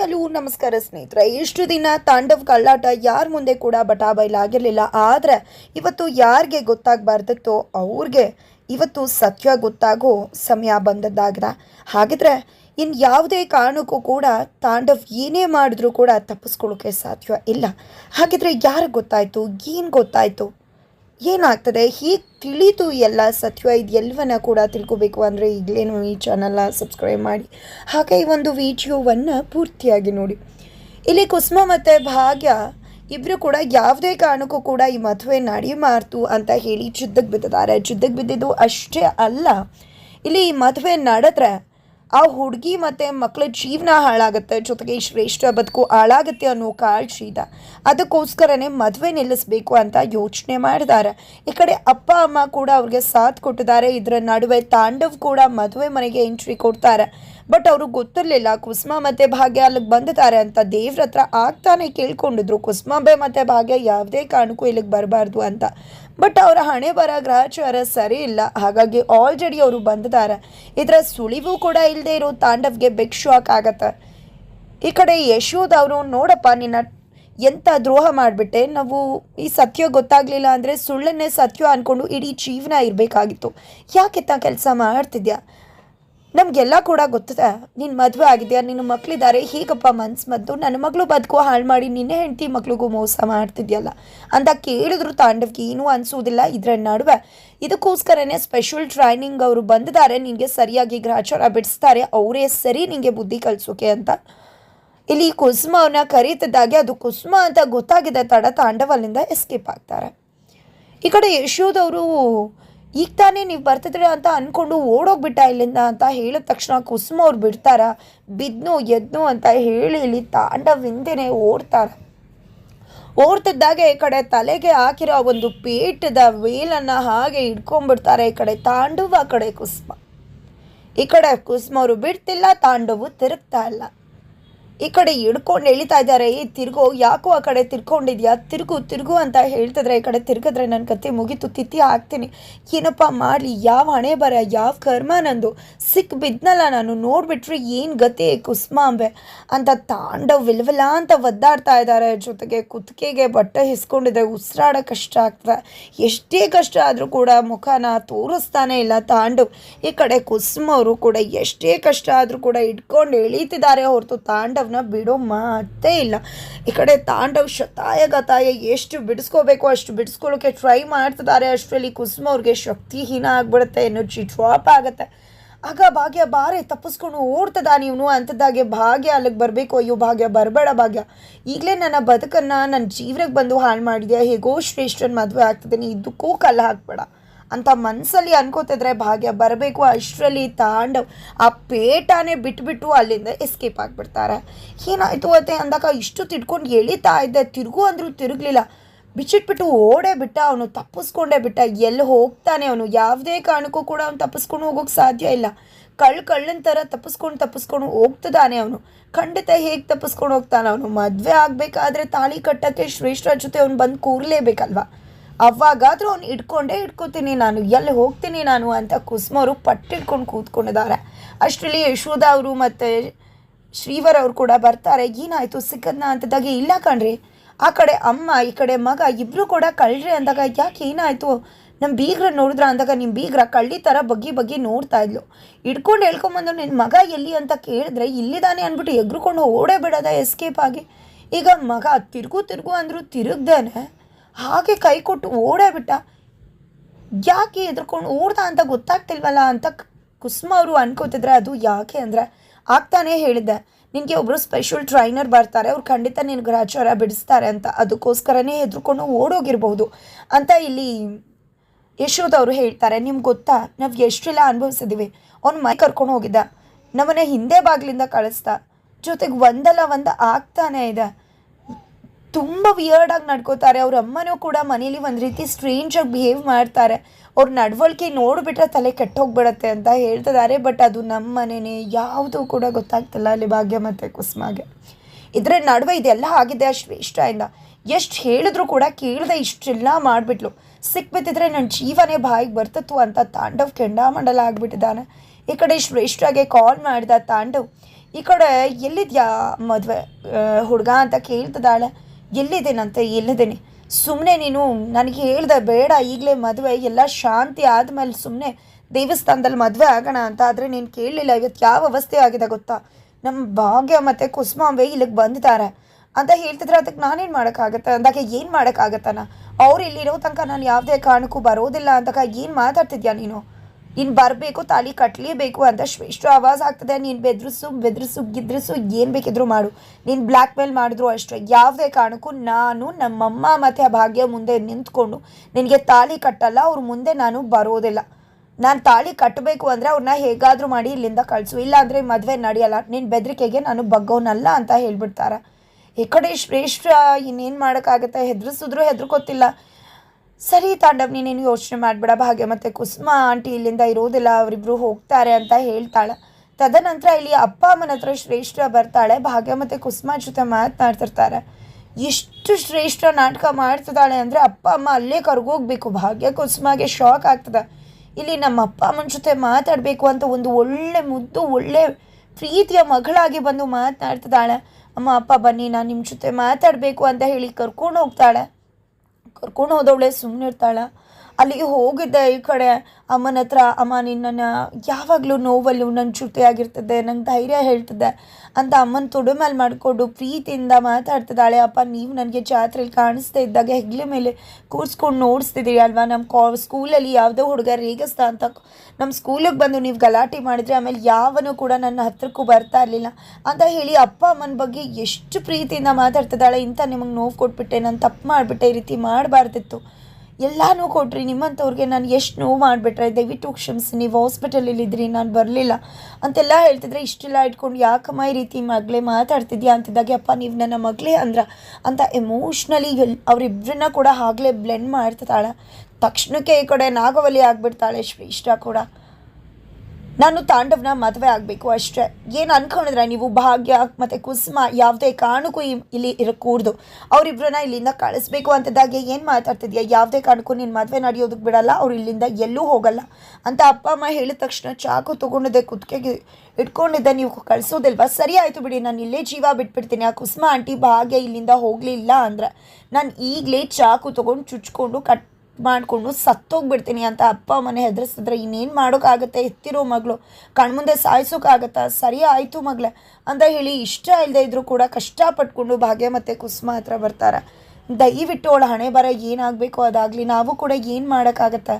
Hello ನಮಸ್ಕಾರ ಸ್ನೇಹಿತರೆ. ಇಷ್ಟು ದಿನ ತಾಂಡವ್ ಕಳ್ಳಾಟ ಯಾರ ಮುಂದೆ ಕೂಡ ಬಟಾಬೈಲಾಗಿರಲಿಲ್ಲ ಆದರೆ ಇವತ್ತು ಯಾರಿಗೆ ಗೊತ್ತಾಗಬಾರ್ದಿತ್ತೋ ಅವ್ರಿಗೆ ಇವತ್ತು ಸತ್ಯ ಗೊತ್ತಾಗೋ ಸಮಯ ಬಂದದ್ದಾಗಿದೆ. ಹಾಗಿದ್ರೆ ಇನ್ನು ಯಾವುದೇ ಕಾರಣಕ್ಕೂ ಕೂಡ ತಾಂಡವ್ ಏನೇ ಮಾಡಿದ್ರೂ ಕೂಡ ತಪ್ಪಿಸ್ಕೊಳ್ಳೋಕೆ ಸಾಧ್ಯ ಇಲ್ಲ. ಹಾಗಿದ್ರೆ ಯಾರಿಗೆ ಗೊತ್ತಾಯಿತು? ಏನು ಗೊತ್ತಾಯಿತು? ಏನಾಗ್ತದೆ? ಹೀಗೆ ತಿಳಿದು ಎಲ್ಲ ಸತ್ಯ ಇದು ಎಲ್ಲವನ್ನ ಕೂಡ ತಿಳ್ಕೊಬೇಕು ಅಂದರೆ ಈಗಲೇನು ಈ ಚಾನಲ್ನ ಸಬ್ಸ್ಕ್ರೈಬ್ ಮಾಡಿ. ಹಾಗೆ ಈ ಒಂದು ವಿಡಿಯೋವನ್ನು ಪೂರ್ತಿಯಾಗಿ ನೋಡಿ. ಇಲ್ಲಿ ಕುಸುಮ ಮತ್ತು ಭಾಗ್ಯ ಇಬ್ಬರು ಕೂಡ ಯಾವುದೇ ಕಾರಣಕ್ಕೂ ಕೂಡ ಈ ಮದುವೆ ನಡಿಮಾರ್ತು ಅಂತ ಹೇಳಿ ಜಿದ್ದಕ್ಕೆ ಬಿದ್ದಿದ್ದಾರೆ. ಜಿದ್ದಕ್ಕೆ ಬಿದ್ದಿದ್ದು ಅಷ್ಟೇ ಅಲ್ಲ. ಇಲ್ಲಿ ಈ ಮದುವೆ ನಡೆದ್ರೆ ಆ ಹುಡುಗಿ ಮತ್ತು ಮಕ್ಕಳ ಜೀವನ ಹಾಳಾಗುತ್ತೆ, ಜೊತೆಗೆ ಶ್ರೇಷ್ಠ ಬದುಕು ಹಾಳಾಗುತ್ತೆ ಅನ್ನೋ ಕಾಳಜಿ ಇದೆ. ಅದಕ್ಕೋಸ್ಕರನೇ ಮದುವೆ ನಿಲ್ಲಿಸಬೇಕು ಅಂತ ಯೋಚನೆ ಮಾಡಿದ್ದಾರೆ. ಈ ಕಡೆ ಅಪ್ಪ, ಅಮ್ಮ ಕೂಡ ಅವ್ರಿಗೆ ಸಾಥ್ ಕೊಟ್ಟಿದ್ದಾರೆ. ಇದರ ನಡುವೆ ತಾಂಡವ್ ಕೂಡ ಮದುವೆ ಮನೆಗೆ ಎಂಟ್ರಿ ಕೊಡ್ತಾರೆ. ಬಟ್ ಅವರು ಗೊತ್ತಿರಲಿಲ್ಲ, ಕುಸ್ಮಾ ಮತ್ತು ಭಾಗ್ಯ ಅಲ್ಲಿಗೆ ಬಂದಿದ್ದಾರೆ ಅಂತ ದೇವ್ರ ಹತ್ರ ಆಗ್ತಾನೆ ಕೇಳ್ಕೊಂಡಿದ್ರು. ಕುಸುಮಾಬೆ ಮತ್ತು ಭಾಗ್ಯ ಯಾವುದೇ ಕಾರಣಕ್ಕೂ ಇಲ್ಲಿಗೆ ಬರಬಾರ್ದು ಅಂತ. ಬಟ್ ಅವರ ಹಣೆ ಬರ ಗ್ರಹಚಾರ ಸರಿ ಇಲ್ಲ. ಹಾಗಾಗಿ ಆಲ್ರೆಡಿ ಅವರು ಬಂದಿದ್ದಾರೆ ಇದರ ಸುಳಿವು ಕೂಡ ಇಲ್ಲದೆ ಇರೋ ತಾಂಡವ್ಗೆ ಬಿಗ್ ಶಾಕ್ ಆಗತ್ತೆ. ಈ ಕಡೆ ಯಶೋದ್ ಅವರು, ನೋಡಪ್ಪ, ನಿನ್ನ ಎಂಥ ದ್ರೋಹ ಮಾಡಿಬಿಟ್ಟೆ. ನಾವು ಈ ಸತ್ಯ ಗೊತ್ತಾಗಲಿಲ್ಲ ಅಂದರೆ ಸುಳ್ಳನ್ನೇ ಸತ್ಯ ಅಂದ್ಕೊಂಡು ಇಡೀ ಜೀವನ ಇರಬೇಕಾಗಿತ್ತು. ಯಾಕೆ ತ ಕೆಲಸ ಮಾಡ್ತಿದ್ಯಾ? ನಮಗೆಲ್ಲ ಕೂಡ ಗೊತ್ತಿದೆ ನಿನ್ನ ಮದುವೆ ಆಗಿದೆಯಾ, ನಿನ್ನ ಮಕ್ಕಳಿದ್ದಾರೆ ಹೀಗಪ್ಪ ಮನ್ಸು ಮದ್ದು? ನನ್ನ ಮಗಳು ಬದುಕು ಹಾಳು ಮಾಡಿ ನಿನ್ನೆ ಹೆಂಡತಿ ಮಕ್ಳಿಗೂ ಮೋಸ ಮಾಡ್ತಿದ್ಯಲ್ಲ? ಅಂತ ಕೇಳಿದ್ರು ತಾಂಡವ್ಗೆ ಏನೂ ಅನಿಸೋದಿಲ್ಲ. ಇದರ ನಡುವೆ ಇದಕ್ಕೋಸ್ಕರನೇ ಸ್ಪೆಷಲ್ ಟ್ರೈನಿಂಗ್ ಅವರು ಬಂದಿದ್ದಾರೆ ನಿನಗೆ ಸರಿಯಾಗಿ ಗ್ರಾಚಾರ ಬಿಡಿಸ್ತಾರೆ. ಅವರೇ ಸರಿ ನಿನಗೆ ಬುದ್ಧಿ ಕಲಿಸೋಕೆ ಅಂತ. ಇಲ್ಲಿ ಕುಸುಮ ಅವ್ರನ್ನ ಕರೀತಿದ್ದಾಗೆ ಅದು ಕುಸುಮ ಅಂತ ಗೊತ್ತಾಗಿದೆ. ತಡ ತಾಂಡವಲ್ಲಿಂದ ಎಸ್ಕೇಪ್ ಆಗ್ತಾರೆ. ಈ ಕಡೆ ಯಶೋದವರು ಈಗ ತಾನೇ ನೀವು ಬರ್ತಿದ್ರೆ ಅಂತ ಅಂದ್ಕೊಂಡು ಓಡೋಗ್ಬಿಟ್ಟ ಇಲ್ಲಿಂದ ಅಂತ ಹೇಳಿದ ತಕ್ಷಣ ಕುಸುಮ ಅವ್ರು ಬಿಡ್ತಾರ, ಬಿದ್ನು, ಎದ್ನು ಅಂತ ಹೇಳಿ ಇಲ್ಲಿ ತಾಂಡವ್ ಹಿಂದೆನೆ ಓಡ್ತಾರೆ. ಓಡ್ತಿದ್ದಾಗೆ ಈ ಕಡೆ ತಲೆಗೆ ಹಾಕಿರೋ ಒಂದು ಪೇಟದ ವೇಲನ್ನು ಹಾಗೆ ಇಟ್ಕೊಂಡ್ಬಿಡ್ತಾರೆ ಈ ಕಡೆ ತಾಂಡವ, ಆ ಕಡೆ ಕುಸುಮ. ಈ ಕಡೆ ಕುಸುಮ ಅವರು ಬಿಡ್ತಿಲ್ಲ, ತಾಂಡವು ತಿರುಗ್ತಾ ಇಲ್ಲ. ಈ ಕಡೆ ಹಿಡ್ಕೊಂಡು ಎಳಿತಾ ಇದ್ದಾರೆ. ಏ, ತಿರ್ಗೋ, ಯಾಕೋ ಆ ಕಡೆ ತಿರ್ಕೊಂಡಿದ್ಯಾ? ತಿರುಗು ತಿರುಗು ಅಂತ ಹೇಳ್ತಿದ್ರೆ ಈ ಕಡೆ ತಿರುಗಿದ್ರೆ ನನ್ನ ಕತೆ ಮುಗೀತು. ತಿತ್ತಿ ಹಾಕ್ತೀನಿ. ಏನಪ್ಪ ಮಾಡಲಿ? ಯಾವ ಹಣೆ ಬರ? ಯಾವ ಕರ್ಮ ನಂದು? ಸಿಕ್ ಬಿದ್ನಲ್ಲ ನಾನು. ನೋಡಿಬಿಟ್ರೆ ಏನು ಗತಿ? ಕುಸ್ಮಾಂಬೆ ಅಂತ ತಾಂಡವ್ ವಿಲ್ವಲ ಅಂತ ಒದ್ದಾಡ್ತಾ ಇದ್ದಾರೆ. ಜೊತೆಗೆ ಕುತ್ತಿಗೆಗೆ ಬಟ್ಟೆ ಹಿಸ್ಕೊಂಡಿದ್ರೆ ಉಸಿರಾಡ ಕಷ್ಟ ಆಗ್ತದೆ. ಎಷ್ಟೇ ಕಷ್ಟ ಆದರೂ ಕೂಡ ಮುಖನ ತೋರಿಸ್ತಾನೆ ಇಲ್ಲ ತಾಂಡವ್. ಈ ಕಡೆ ಕುಸುಮ ಕೂಡ ಎಷ್ಟೇ ಕಷ್ಟ ಆದರೂ ಕೂಡ ಇಟ್ಕೊಂಡು ಎಳೀತಿದ್ದಾರೆ ಹೊರತು ತಾಂಡವ್ನ ಬಿಡೋ ಮಾತೇ ಇಲ್ಲ. ಈ ಕಡೆ ತಾಂಡವ್ ಶತಾಯ ಗತಾಯ ಎಷ್ಟು ಬಿಡಿಸ್ಕೋಬೇಕು ಅಷ್ಟು ಬಿಡಿಸ್ಕೊಳ್ಳೋಕೆ ಟ್ರೈ ಮಾಡ್ತಿದ್ದಾರೆ. ಅಷ್ಟರಲ್ಲಿ ಕುಸುಮ ಅವ್ರಿಗೆ ಶಕ್ತಿಹೀನ ಆಗ್ಬಿಡುತ್ತೆ ಎನರ್ಜಿ ಡ್ರಾಪ್ ಆಗುತ್ತೆ. ಆಗ ಭಾಗ್ಯ ಬಾರೆ ತಪ್ಪಿಸ್ಕೊಂಡು ಓಡ್ತದ ಇವನು. ಅಂಥದ್ದಾಗೆ ಭಾಗ್ಯ ಅಲ್ಲಿಗೆ ಬರಬೇಕು. ಅಯ್ಯೋ, ಭಾಗ್ಯ ಬರಬೇಡ ಭಾಗ್ಯ. ಈಗಲೇ ನನ್ನ ಬದುಕನ್ನು, ನನ್ನ ಜೀವನಕ್ಕೆ ಬಂದು ಹಾಳು ಮಾಡಿದ್ಯಾ? ಹೇಗೋ ಶ್ರೇಷ್ಠನ ಮದುವೆ ಆಗ್ತಿದ್ದೀನಿ. ಇದಕ್ಕೂ ಕಲ್ಲು ಹಾಕ್ಬೇಡ. ಅಂತ ಮನಸ್ಸಲ್ಲಿ ಅನ್ಕೋತಿದ್ರೆ ಭಾಗ್ಯ ಬರಬೇಕು. ಅಷ್ಟರಲ್ಲಿ ತಾಂಡವ್ ಆ ಪೇಟಾನೇ ಬಿಟ್ಬಿಟ್ಟು ಅಲ್ಲಿಂದ ಎಸ್ಕೇಪ್ ಆಗಿಬಿಡ್ತಾರೆ. ಏನಾಯಿತು ಅತ್ತೆ ಅಂದಾಗ ಇಷ್ಟು ತಿಡ್ಕೊಂಡು ಎಳಿತಾ ಇದ್ದೆ. ತಿರುಗು ಅಂದರೂ ತಿರುಗಲಿಲ್ಲ. ಬಿಚ್ಚಿಟ್ಬಿಟ್ಟು ಓಡೇ ಬಿಟ್ಟ. ಅವನು ತಪ್ಪಿಸ್ಕೊಂಡೇ ಬಿಟ್ಟ. ಎಲ್ಲಿ ಹೋಗ್ತಾನೆ ಅವನು? ಯಾವುದೇ ಕಾರಣಕ್ಕೂ ಕೂಡ ಅವನು ತಪ್ಪಿಸ್ಕೊಂಡು ಹೋಗೋಕೆ ಸಾಧ್ಯ ಇಲ್ಲ. ಕಳ್ಳು ಕಳ್ಳನ ಥರ ತಪ್ಪಿಸ್ಕೊಂಡು ತಪ್ಪಿಸ್ಕೊಂಡು ಹೋಗ್ತದಾನೆ ಅವನು. ಖಂಡಿತ ಹೇಗೆ ತಪ್ಪಿಸ್ಕೊಂಡು ಹೋಗ್ತಾನೆ ಅವನು? ಮದುವೆ ಆಗಬೇಕಾದ್ರೆ ತಾಳಿ ಕಟ್ಟಕ್ಕೆ ಶ್ರೇಷ್ಠರ ಜೊತೆ ಅವ್ನು ಬಂದು ಕೂರಲೇಬೇಕಲ್ವಾ? ಅವಾಗಾದರೂ ಅವ್ನು ಇಟ್ಕೊಂಡೇ ಇಟ್ಕೋತೀನಿ ನಾನು, ಎಲ್ಲಿ ಹೋಗ್ತೀನಿ ನಾನು ಅಂತ ಕುಸುಮವರು ಪಟ್ಟಿಟ್ಕೊಂಡು ಕೂತ್ಕೊಂಡಿದ್ದಾರೆ. ಅಷ್ಟರಲ್ಲಿ ಯಶೋಧ ಅವರು ಮತ್ತು ಶ್ರೀವರ್ ಅವರು ಕೂಡ ಬರ್ತಾರೆ. ಏನಾಯಿತು? ಸಿಕ್ಕದ್ನ ಅಂತದಾಗ ಇಲ್ಲ ಕಣ್ರಿ. ಆ ಕಡೆ ಅಮ್ಮ, ಈ ಕಡೆ ಮಗ ಇಬ್ಬರು ಕೂಡ ಕಳ್ರಿ ಅಂದಾಗ ಯಾಕೆ ಏನಾಯಿತು? ನಮ್ಮ ಬೀಗ್ರ ನೋಡಿದ್ರ ಅಂದಾಗ ನಿಮ್ಮ ಬೀಗ್ರ ಕಳ್ಳಿ ಥರ ಬಗ್ಗಿ ಬಗ್ಗಿ ನೋಡ್ತಾ ಇದ್ಲು. ಇಟ್ಕೊಂಡು ಹೇಳ್ಕೊಂಬಂದು ನಿನ್ನ ಮಗ ಎಲ್ಲಿ ಅಂತ ಕೇಳಿದ್ರೆ ಇಲ್ಲಿದ್ದಾನೆ ಅಂದ್ಬಿಟ್ಟು ಎಗ್ರುಕೊಂಡು ಓಡೇ ಬಿಡೋದ ಎಸ್ಕೇಪ್ ಆಗಿ. ಈಗ ಮಗ ತಿರುಗು ತಿರುಗು ಅಂದರು, ತಿರುಗ್ದೇನೆ. ಹಾಗೆ ಕೈ ಕೊಟ್ಟು ಓಡೇ ಬಿಟ್ಟ. ಯಾಕೆ ಎದ್ರುಕೊಂಡು ಓಡ್ದ ಅಂತ ಗೊತ್ತಾಗ್ತಿಲ್ವಲ್ಲ ಅಂತ ಕುಸುಮ ಅವರು ಅನ್ಕೋತಿದ್ರೆ ಅದು ಯಾಕೆ ಅಂದರೆ ಆಗ್ತಾನೆ ಹೇಳಿದ್ದೆ. ನಿನಗೆ ಒಬ್ಬರು ಸ್ಪೆಷಲ್ ಟ್ರೈನರ್ ಬರ್ತಾರೆ, ಅವ್ರು ಖಂಡಿತ ನಿನ್ನ ಗ್ರಾಚಾರ ಬಿಡಿಸ್ತಾರೆ ಅಂತ. ಅದಕ್ಕೋಸ್ಕರನೇ ಹೆದ್ರುಕೊಂಡು ಓಡೋಗಿರ್ಬೋದು ಅಂತ ಇಲ್ಲಿ ಯಶೋದ್ ಅವರು ಹೇಳ್ತಾರೆ. ನಿಮ್ಗೆ ಗೊತ್ತಾ? ನಾವು ಎಷ್ಟೆಲ್ಲ ಅನುಭವಿಸಿದ್ದೀವಿ ಅವ್ನು ಮೈ ಕರ್ಕೊಂಡು ಹೋಗಿದ್ದ. ನಮ್ಮನೆ ಹಿಂದೆ ಬಾಗಿಲಿಂದ ಕಳಿಸ್ದ. ಜೊತೆಗೆ ಒಂದಲ್ಲ ಒಂದು ಆಗ್ತಾನೆ ಇದೆ. ತುಂಬ ವಿಯರ್ಡಾಗಿ ನಡ್ಕೋತಾರೆ. ಅವ್ರ ಅಮ್ಮನೂ ಕೂಡ ಮನೇಲಿ ಒಂದು ರೀತಿ ಸ್ಟ್ರೇಂಜಾಗಿ ಬಿಹೇವ್ ಮಾಡ್ತಾರೆ. ಅವ್ರ ನಡವಳಿಕೆ ನೋಡಿಬಿಟ್ರೆ ತಲೆ ಕೆಟ್ಟೋಗ್ಬಿಡತ್ತೆ ಅಂತ ಹೇಳ್ತಿದ್ದಾರೆ. ಬಟ್ ಅದು ನಮ್ಮ ಮನೆಯೇ ಯಾವುದೂ ಕೂಡ ಗೊತ್ತಾಗ್ತಿಲ್ಲ ಅಲ್ಲಿ ಭಾಗ್ಯ ಮತ್ತು ಕುಸ್ಮಾಗೆ. ಇದರ ನಡುವೆ ಇದೆಲ್ಲ ಆಗಿದೆ ಆ ಶ್ರೇಷ್ಠದಿಂದ ಎಷ್ಟು ಹೇಳಿದ್ರು ಕೂಡ ಕೇಳದೆ ಇಷ್ಟೆಲ್ಲ ಮಾಡಿಬಿಟ್ಲು. ಸಿಕ್ಬಿತ್ತಿದ್ರೆ ನನ್ನ ಜೀವನೇ ಬಾಯಿಗೆ ಬರ್ತಿತ್ತು ಅಂತ ತಾಂಡವ್ ಕೆಂಡಾಮಂಡಲ ಆಗಿಬಿಟ್ಟಿದ್ದಾನೆ. ಈ ಕಡೆ ಶ್ರೇಷ್ಠಗೆ ಕಾಲ್ ಮಾಡಿದ ತಾಂಡವ್. ಈ ಕಡೆ ಎಲ್ಲಿದ್ಯಾ ಮದುವೆ ಹುಡುಗ ಅಂತ ಕೇಳ್ತಿದ್ದಾಳೆ. ಎಲ್ಲಿದ್ದೀನಂತೆ? ಎಲ್ಲಿದ್ದೀನಿ? ಸುಮ್ಮನೆ ನೀನು ನನಗೆ ಹೇಳ್ದೆ ಬೇಡ, ಈಗಲೇ ಮದುವೆ, ಎಲ್ಲ ಶಾಂತಿ ಆದಮೇಲೆ ಸುಮ್ಮನೆ ದೇವಸ್ಥಾನದಲ್ಲಿ ಮದುವೆ ಆಗೋಣ ಅಂತ ಆದರೆ ನೀನು ಕೇಳಲಿಲ್ಲ, ಇವತ್ತು ಯಾವ ಅವಸ್ಥೆ ಆಗಿದೆ ಗೊತ್ತಾ? ನಮ್ಮ ಭಾಗ್ಯ ಮತ್ತು ಕುಸುಮಾಂಬೆ ಇಲ್ಲಿಗೆ ಬಂದಿದ್ದಾರೆ ಅಂತ ಹೇಳ್ತಿದ್ರೆ ಅದಕ್ಕೆ ನಾನೇನು ಮಾಡೋಕ್ಕಾಗತ್ತೆ? ಅಂದಾಗ ಏನು ಮಾಡೋಕ್ಕಾಗತ್ತಾನ? ಅವ್ರು ಇಲ್ಲಿರೋ ತನಕ ನಾನು ಯಾವುದೇ ಕಾರಣಕ್ಕೂ ಬರೋದಿಲ್ಲ ಅಂದಾಗ ಏನು ಮಾತಾಡ್ತಿದ್ಯಾ ನೀನು? ನೀನು ಬರಬೇಕು ತಾಳಿ ಕಟ್ಟಲೇಬೇಕು ಅಂತ ಶ್ರೇಷ್ಠ ಆವಾಜ್ ಆಗ್ತದೆ. ನೀನು ಬೆದ್ರಿಸು ಬೆದ್ರಿಸು, ಗಿದ್ರಿಸು, ಏನು ಬೇಕಿದ್ರು ಮಾಡು. ನೀನು ಬ್ಲ್ಯಾಕ್ ಮೇಲ್ ಮಾಡಿದ್ರು ಅಷ್ಟೇ. ಯಾವುದೇ ಕಾರಣಕ್ಕೂ ನಾನು ನಮ್ಮಮ್ಮ ಮತ್ತು ಆ ಭಾಗ್ಯ ಮುಂದೆ ನಿಂತ್ಕೊಂಡು ನಿನಗೆ ತಾಳಿ ಕಟ್ಟಲ್ಲ, ಅವ್ರ ಮುಂದೆ ನಾನು ಬರೋದಿಲ್ಲ. ನಾನು ತಾಳಿ ಕಟ್ಟಬೇಕು ಅಂದರೆ ಅವ್ರನ್ನ ಹೇಗಾದರೂ ಮಾಡಿ ಇಲ್ಲಿಂದ ಕಳಿಸು. ಇಲ್ಲ ಅಂದರೆ ಮದುವೆ ನಡೆಯಲ್ಲ. ನಿನ್ನ ಬೆದರಿಕೆಗೆ ನಾನು ಬಗ್ಗೋನಲ್ಲ ಅಂತ ಹೇಳ್ಬಿಡ್ತಾರೆ. ಈ ಕಡೆ ಶ್ರೇಷ್ಠ ಇನ್ನೇನು ಮಾಡೋಕ್ಕಾಗತ್ತೆ? ಹೆದರಿಸಿದ್ರು ಹೆದರ್ಕೋತಿಲ್ಲ. ಸರಿ ತಾಂಡವ್ ನೀನೇನು ಯೋಚನೆ ಮಾಡಬೇಡ. ಭಾಗ್ಯ ಮತ್ತು ಕುಸುಮ ಆಂಟಿ ಇಲ್ಲಿಂದ ಇರೋದಿಲ್ಲ ಅವರಿಬ್ಬರು ಹೋಗ್ತಾರೆ ಅಂತ ಹೇಳ್ತಾಳೆ. ತದನಂತರ ಇಲ್ಲಿ ಅಪ್ಪ ಅಮ್ಮನ ಹತ್ರ ಶ್ರೇಷ್ಠ ಬರ್ತಾಳೆ. ಭಾಗ್ಯ ಮತ್ತು ಕುಸುಮ ಜೊತೆ ಮಾತನಾಡ್ತಿರ್ತಾರೆ. ಎಷ್ಟು ಶ್ರೇಷ್ಠ ನಾಟಕ ಮಾಡ್ತಿದ್ದಾಳೆ ಅಂದರೆ ಅಪ್ಪ ಅಮ್ಮ ಅಲ್ಲೇ ಕರ್ಗೋಗ್ಬೇಕು. ಭಾಗ್ಯ ಕುಸುಮಗೆ ಶಾಕ್ ಆಗ್ತದೆ. ಇಲ್ಲಿ ನಮ್ಮ ಅಪ್ಪ ಅಮ್ಮನ ಜೊತೆ ಮಾತಾಡಬೇಕು ಅಂತ ಒಂದು ಒಳ್ಳೆ ಮುದ್ದು, ಒಳ್ಳೆ ಪ್ರೀತಿಯ ಮಗಳಾಗಿ ಬಂದು ಮಾತನಾಡ್ತಿದ್ದಾಳೆ. ಅಮ್ಮ, ಅಪ್ಪ ಬನ್ನಿ, ನಾನು ನಿಮ್ಮ ಜೊತೆ ಮಾತಾಡಬೇಕು ಅಂತ ಹೇಳಿ ಕರ್ಕೊಂಡು ಹೋಗ್ತಾಳೆ. ಕರ್ಕೊಂಡು ಹೋದವಳೆ ಸುಮ್ಮನೆ ಇರ್ತಾಳೆ ಅಲ್ಲಿಗೆ ಹೋಗಿದ್ದೆ ಈ ಕಡೆ. ಅಮ್ಮನ ಹತ್ರ, ಅಮ್ಮ ನಿನ್ನನ್ನು ಯಾವಾಗಲೂ ನೋವಲ್ಲೂ ನನ್ನ ಜೊತೆಯಾಗಿರ್ತದೆ ನಂಗೆ ಧೈರ್ಯ ಹೇಳ್ತಿದ್ದೆ ಅಂತ ಅಮ್ಮನ ತೊಡೆ ಮೇಲೆ ಮಾಡಿಕೊಂಡು ಪ್ರೀತಿಯಿಂದ ಮಾತಾಡ್ತಿದ್ದಾಳೆ. ಅಪ್ಪ, ನೀವು ನನಗೆ ಜಾತ್ರೆಯಲ್ಲಿ ಕಾಣಿಸ್ತಾ ಇದ್ದಾಗ ಹೆಗ್ಲೆ ಮೇಲೆ ಕೂರಿಸ್ಕೊಂಡು ನೋಡಿಸ್ತಿದ್ದೀರಿ ಅಲ್ವಾ? ನಮ್ಮ ಕಾ, ಸ್ಕೂಲಲ್ಲಿ ಯಾವುದೋ ಹುಡುಗ ರೇಗಿಸ್ತಾ ಅಂತ ನಮ್ಮ ಸ್ಕೂಲಿಗೆ ಬಂದು ನೀವು ಗಲಾಟೆ ಮಾಡಿದ್ರೆ ಆಮೇಲೆ ಯಾವನೂ ಕೂಡ ನನ್ನ ಹತ್ರಕ್ಕೂ ಬರ್ತಾ ಇರಲಿಲ್ಲ ಅಂತ ಹೇಳಿ ಅಪ್ಪ ಅಮ್ಮನ ಬಗ್ಗೆ ಎಷ್ಟು ಪ್ರೀತಿಯಿಂದ ಮಾತಾಡ್ತಿದ್ದಾಳೆ. ಇಂಥ ನಿಮಗೆ ನೋವು ಕೊಟ್ಬಿಟ್ಟೆ, ನಾನು ತಪ್ಪು ಮಾಡಿಬಿಟ್ಟೆ, ಈ ರೀತಿ ಮಾಡಬಾರ್ದಿತ್ತು. ಎಲ್ಲನೂ ಕೊಟ್ರಿ, ನಿಮ್ಮಂಥವ್ರಿಗೆ ನಾನು ಎಷ್ಟು ನೋವು ಮಾಡಿಬಿಟ್ರೆ, ದಯವಿಟ್ಟು ಕ್ಷಮಿಸಿ, ನೀವು ಹಾಸ್ಪಿಟಲಲ್ಲಿ ಇದ್ರಿ ನಾನು ಬರಲಿಲ್ಲ ಅಂತೆಲ್ಲ ಹೇಳ್ತಿದ್ರೆ, ಇಷ್ಟೆಲ್ಲ ಇಟ್ಕೊಂಡು ಯಾಕಮ್ಮ ಈ ರೀತಿ ಮಗಳೇ ಮಾತಾಡ್ತಿದ್ಯಾ ಅಂತಿದ್ದಾಗೆ, ಅಪ್ಪ, ನೀವು ನನ್ನ ಮಗಳೇ ಅಂದ್ರ ಅಂತ ಎಮೋಷ್ನಲಿ ಎಲ್ ಅವರಿಬ್ಬರನ್ನ ಕೂಡ ಆಗಲೇ ಬ್ಲೆಂಡ್ ಮಾಡ್ತಿದ್ದಾಳೆ. ತಕ್ಷಣಕ್ಕೆ ಈ ಕಡೆ ನಾಗವಲಿ ಆಗಿಬಿಡ್ತಾಳೆ ಶ್ರೇಷ್ಠ ಕೂಡ. ನಾನು ತಾಂಡವ್ನ ಮದುವೆ ಆಗಬೇಕು ಅಷ್ಟೇ. ಏನು ಅನ್ಕೊಂಡಿದ್ರೆ ನೀವು? ಭಾಗ್ಯ ಮತ್ತು ಕುಸುಮ ಯಾವುದೇ ಕಾರಣಕ್ಕೂ ಇಲ್ಲಿ ಇರಕೂಡ್ದು. ಅವರಿಬ್ಬರನ್ನ ಇಲ್ಲಿಂದ ಕಳಿಸ್ಬೇಕು ಅಂತದಾಗೆ ಏನು ಮಾತಾಡ್ತಿದ್ಯಾ? ಯಾವುದೇ ಕಾರಣಕ್ಕೂ ನೀನು ಮದುವೆ ನಡೆಯೋದಕ್ಕೆ ಬಿಡಲ್ಲ, ಅವ್ರು ಇಲ್ಲಿಂದ ಎಲ್ಲೂ ಹೋಗಲ್ಲ. ಅಂತ ಅಪ್ಪ, ಅಮ್ಮ ಹೇಳಿದ ತಕ್ಷಣ ಚಾಕು ತೊಗೊಂಡಿದ್ದೆ ಕುದುಕೆಗೆ ಇಟ್ಕೊಂಡಿದ್ದೆ, ನೀವು ಕಳಿಸೋದಿಲ್ವಾ? ಸರಿ ಆಯಿತು ಬಿಡಿ, ನಾನು ಇಲ್ಲೇ ಜೀವ ಬಿಟ್ಬಿಡ್ತೀನಿ. ಆ ಕುಸುಮ ಆಂಟಿ ಭಾಗ್ಯ ಇಲ್ಲಿಂದ ಹೋಗಲಿಲ್ಲ ಅಂದ್ರೆ. ನಾನು ಈಗಲೇ ಚಾಕು ತೊಗೊಂಡು ಚುಚ್ಕೊಂಡು ಕಟ್ ಮಾಡಿಕೊಂಡು ಸತ್ತೋಗ್ಬಿಡ್ತೀನಿ ಅಂತ ಅಪ್ಪ ಮನೆ ಹೆದರಿಸಿದ್ರೆ ಇನ್ನೇನು ಮಾಡೋಕ್ಕಾಗತ್ತೆ ಎತ್ತಿರೋ ಮಗಳು. ಕಣ್ಮುಂದೆ ಸಾಯಿಸೋಕ್ಕಾಗತ್ತಾ ಸರಿ ಆಯಿತು ಮಗಳೇ ಅಂತ ಹೇಳಿ ಇಷ್ಟ ಇಲ್ಲದೆ ಇದ್ದರೂ ಕೂಡ ಕಷ್ಟಪಟ್ಕೊಂಡು ಭಾಗ್ಯ ಮತ್ತು ಕುಸುಮ ಹತ್ರ ಬರ್ತಾರೆ. ದಯವಿಟ್ಟು ಅವಳ ಹಣೆ ಬರ, ಏನಾಗಬೇಕು ಅದಾಗಲಿ. ನಾವು ಕೂಡ ಏನು ಮಾಡೋಕ್ಕಾಗತ್ತೆ?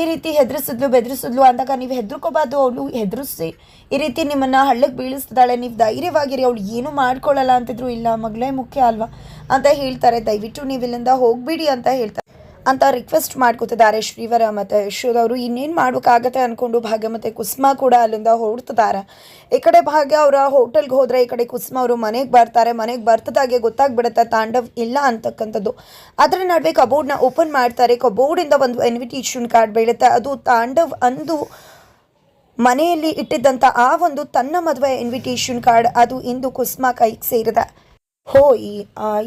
ಈ ರೀತಿ ಹೆದರಿಸಿದ್ಲು, ಬೆದರಿಸಿದ್ಲು ಅಂದಾಗ ನೀವು ಹೆದರ್ಕೋಬಾರ್ದು. ಅವಳು ಹೆದರಿಸಿ ಈ ರೀತಿ ನಿಮ್ಮನ್ನು ಹಳ್ಳಕ್ಕೆ ಬೀಳಿಸ್ತಿದ್ದಾಳೆ. ನೀವು ಧೈರ್ಯವಾಗಿರಿ. ಅವಳು ಏನೂ ಮಾಡ್ಕೊಳ್ಳಲ್ಲ ಅಂತಿದ್ರು ಇಲ್ಲ ಮಗಳೇ ಮುಖ್ಯ ಅಲ್ವಾ ಅಂತ ಹೇಳ್ತಾರೆ. ದಯವಿಟ್ಟು ನೀವು ಇಲ್ಲಿಂದ ಹೋಗ್ಬಿಡಿ ಅಂತ ಹೇಳ್ತಾರೆ. ಅಂತ ರಿಕ್ವೆಸ್ಟ್ ಮಾಡ್ಕೋತಿದ್ದಾರೆ ಶ್ರೀವರ ಮತ್ತು ಯಶೋದವರು ಇನ್ನೇನು ಮಾಡೋಕ್ಕಾಗತ್ತೆ ಅಂದ್ಕೊಂಡು ಭಾಗ್ಯ ಮತ್ತು ಕುಸುಮ ಕೂಡ ಅಲ್ಲಿಂದ ಹೊರಡ್ತಿದ್ದಾರೆ. ಈ ಕಡೆ ಭಾಗ್ಯ ಅವರ ಹೋಟೆಲ್ಗೆ ಹೋದರೆ ಈ ಕಡೆ ಕುಸುಮ ಅವರು ಮನೆಗೆ ಬರ್ತಾರೆ. ಮನೆಗೆ ಬರ್ತದಾಗೆ ಗೊತ್ತಾಗ್ಬಿಡುತ್ತೆ ತಾಂಡವ್ ಇಲ್ಲ ಅಂತಕ್ಕಂಥದ್ದು. ಅದರ ನಡುವೆ ಕಬೋರ್ಡ್ನ ಓಪನ್ ಮಾಡ್ತಾರೆ. ಕಬೋರ್ಡಿಂದ ಒಂದು ಇನ್ವಿಟೇಷನ್ ಕಾರ್ಡ್ ಬೀಳುತ್ತೆ. ಅದು ತಾಂಡವ್ ಅಂದು ಮನೆಯಲ್ಲಿ ಇಟ್ಟಿದ್ದಂಥ ಆ ಒಂದು ತನ್ನ ಮದುವೆ ಇನ್ವಿಟೇಷನ್ ಕಾರ್ಡ್ ಅದು ಇಂದು ಕುಸುಮ ಕೈಗೆ ಸೇರಿದೆ. ಹೋ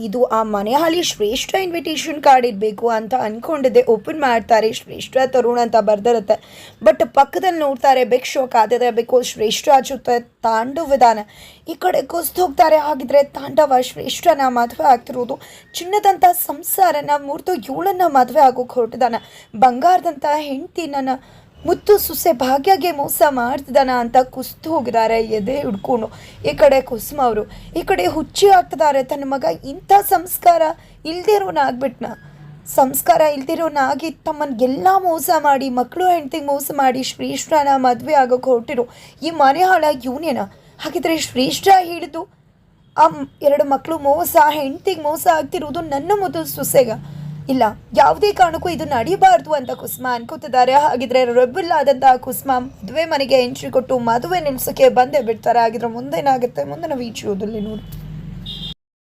ಇದು ಆ ಮನೆ ಹಾಲಿ ಶ್ರೇಷ್ಠ ಇನ್ವಿಟೇಷನ್ ಕಾರ್ಡ್ ಇರಬೇಕು ಅಂತ ಅಂದ್ಕೊಂಡಿದ್ದೆ ಓಪನ್ ಮಾಡ್ತಾರೆ, ಶ್ರೇಷ್ಠ ತರುಣ್ ಅಂತ ಬರ್ದಿರುತ್ತೆ. ಬಟ್ ಪಕ್ಕದಲ್ಲಿ ನೋಡ್ತಾರೆ, ಬೆಕ್ ಶೋಕ್ ಆದಿದೆ ಬಿಕಾಸ್ ಶ್ರೇಷ್ಠ ಜೊತೆ ತಾಂಡವ್ ವಿಧಾನ. ಈ ಕಡೆ ಕುಸ್ದು ಹೋಗ್ತಾರೆ. ಹಾಗಿದ್ರೆ ತಾಂಡವ ಶ್ರೇಷ್ಠನ ಮದುವೆ ಆಗ್ತಿರೋದು ಚಿನ್ನದಂಥ ಸಂಸಾರನ ಮುರಿದು ಇವಳನ್ನ ಮದುವೆ ಆಗೋಕೆ ಹೊರಟಿದಾನ. ಬಂಗಾರದಂಥ ಹೆಂಡತಿ ನನ್ನ ಮುತ್ತು ಸುಸೆ ಭಾಗ್ಯಗೆ ಮೋಸ ಮಾಡ್ತಿದ್ದಾನ ಅಂತ ಕುಸ್ತು ಹೋಗಿದ್ದಾರೆ ಎದೆ ಹಿಡ್ಕೊಂಡು. ಈ ಕಡೆ ಕುಸುಮ ಅವರು, ಈ ಕಡೆ ಹುಚ್ಚಿ ಆಗ್ತಿದ್ದಾರೆ. ತನ್ನ ಮಗ ಇಂಥ ಸಂಸ್ಕಾರ ಇಲ್ದಿರೋನಾಗ್ಬಿಟ್ನ ಸಂಸ್ಕಾರ ಇಲ್ದಿರೋನಾಗಿ ತಮ್ಮನಿಗೆಲ್ಲ ಮೋಸ ಮಾಡಿ ಮಕ್ಕಳು ಹೆಂಡ್ತಿಗೆ ಮೋಸ ಮಾಡಿ ಶ್ರೀಷ್ಠನ ಮದುವೆ ಆಗೋಕೆ ಹೊರಟಿರು. ಈ ಮನೆ ಹಾಳ ಇವನೇನ ಹಾಗಿದ್ರೆ ಶ್ರೀಷ್ಠ ಹಿಡಿದು ಆ ಎರಡು ಮಕ್ಕಳು ಮೋಸ, ಹೆಂಡ್ತಿಗೆ ಮೋಸ ಆಗ್ತಿರೋದು ನನ್ನ ಮೊದಲು ಸೊಸೆಗ. ಇಲ್ಲ, ಯಾವುದೇ ಕಾರಣಕ್ಕೂ ಇದು ನಡೀಬಾರ್ದು ಅಂತ ಕುಸ್ಮಾ ಅನ್ಕೋತಿದ್ದಾರೆ ಹಾಗಿದ್ರೆ ರೆಬಲ್ ಆದಂತಹ ಕುಸ್ಮಾ ಮದುವೆ ಮನೆಗೆ ಎಂಟ್ರಿ ಕೊಟ್ಟು ಮದುವೆ ನಿಲ್ಸೋಕೆ ಬಂದೇ ಬಿಡ್ತಾರೆ. ಹಾಗಿದ್ರೆ ಮುಂದೇನಾಗುತ್ತೆ? ಮುಂದಿನ ವೀಡಿಯೋದಲ್ಲಿ ನೋಡಿ.